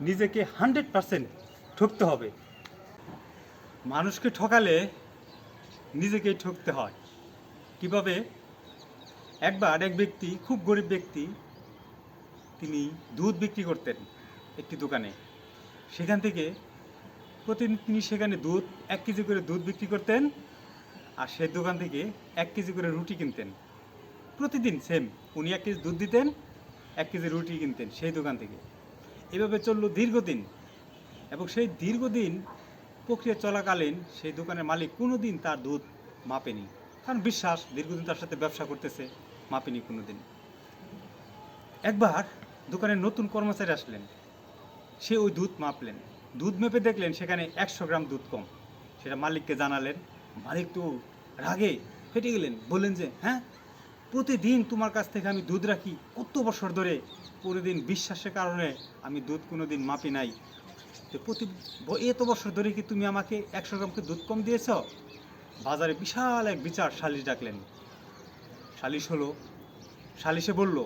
নিজেকে hundred percent ঠকতে হবে। মানুষকে ঠকালে নিজেকেই ঠকতে হয়। কীভাবে? একবার এক ব্যক্তি, খুব গরিব ব্যক্তি, তিনি দুধ বিক্রি করতেন একটি দোকানে। সেখান থেকে প্রতিদিন তিনি সেখানে দুধ, এক কেজি করে দুধ বিক্রি করতেন আর সেই দোকান থেকে এক কেজি করে রুটি কিনতেন। প্রতিদিন সেম উনি এক কেজি দুধ দিতেন, এক কেজি রুটি কিনতেন সেই দোকান থেকে। এভাবে চলল দীর্ঘদিন। এবং সেই দীর্ঘদিন প্রক্রিয়া চলাকালীন সেই দোকানের মালিক কোনো দিন তার দুধ মাপেনি। কারণ বিশ্বাস, দীর্ঘদিন তার সাথে ব্যবসা করতেছে, মাপেনি কোনো দিন একবার দোকানের নতুন কর্মচারী আসলেন। সে ওই দুধ মাপলেন। দুধ মেপে দেখলেন সেখানে একশো গ্রাম দুধ কম। সেটা মালিককে জানালেন। মালিক তো রাগে ফেটে গেলেন। বললেন যে হ্যাঁ প্রতিদিন তোমার কাছ থেকে আমি দুধ রাখি কত বছর ধরে? প্রতিদিন বিশ্বাসের কারণে আমি দুধ কোনো দিন মাপি নাই। তো প্রতি এত বছর ধরে কি তুমি আমাকে একশো গ্রামকে দুধ কম দিয়েছ? বাজারে বিশাল এক বিচার সালিশ ডাকলেন। সালিশ হলো, সালিশে বলল,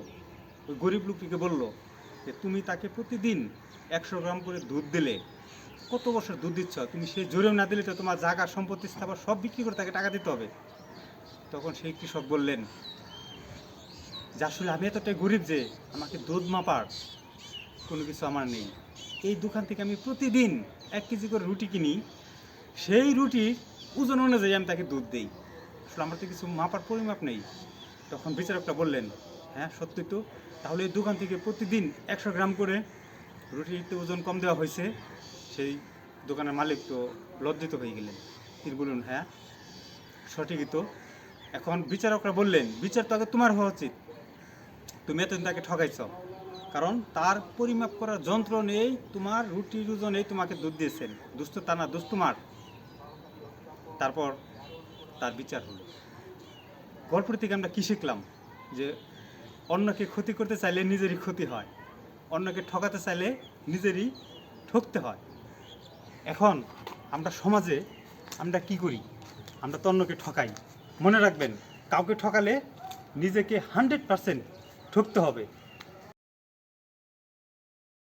ওই গরিব লোকটিকে বলল যে, তুমি তাকে প্রতিদিন একশো গ্রাম করে দুধ দিলে। কত বছর দুধ দিচ্ছ? তুমি সে জোরেও না দিলে তো তোমার জায়গা, সম্পত্তি স্থাপন সব বিক্রি করে তাকে টাকা দিতে হবে। তখন সেই কৃষক বললেন যে আসলে আমি এতটাই গরিব যে আমাকে দুধ মাপার কোনো কিছু আমার নেই। এই দোকান থেকে আমি প্রতিদিন এক কেজি করে রুটি কিনি। সেই রুটির ওজন অনুযায়ী আমি তাকে দুধ দিই। আসলে আমার তো কিছু মাপার পরিমাপ নেই। তখন বিচারকটা বললেন হ্যাঁ সত্যি তো। তাহলে এই দোকান থেকে প্রতিদিন একশো গ্রাম করে রুটির রুটিতে ওজন কম দেওয়া হয়েছে। সেই দোকানের মালিক তো লজ্জিত হয়ে গেলেন। তিনি বলুন হ্যাঁ সঠিকই তো। এখন বিচারকরা বললেন, বিচার তো আগে তোমার হওয়া উচিত। তুমি এতদিন তাকে ঠকাইছ কারণ তার পরিমাপ করার যন্ত্র নেই, তোমার রুটির ওজনেই তোমাকে দুধ দিয়েছেন। দুস্থ তা না তোমার। তারপর তার বিচার হলো। গল্পটি থেকে আমরা কী শিখলাম? যে অন্যকে ক্ষতি করতে চাইলে নিজেরই ক্ষতি হয়। অন্যকে ঠকাতে চাইলে নিজেরই ঠকতে হয়। এখন আমরা সমাজে আমরা কি করি? আমরা তো অন্যকে ঠকাই মনে রাখবেন, কাউকে ঠকালে নিজেকে হান্ড্রেড পারসেন্ট ঠকতে হবে।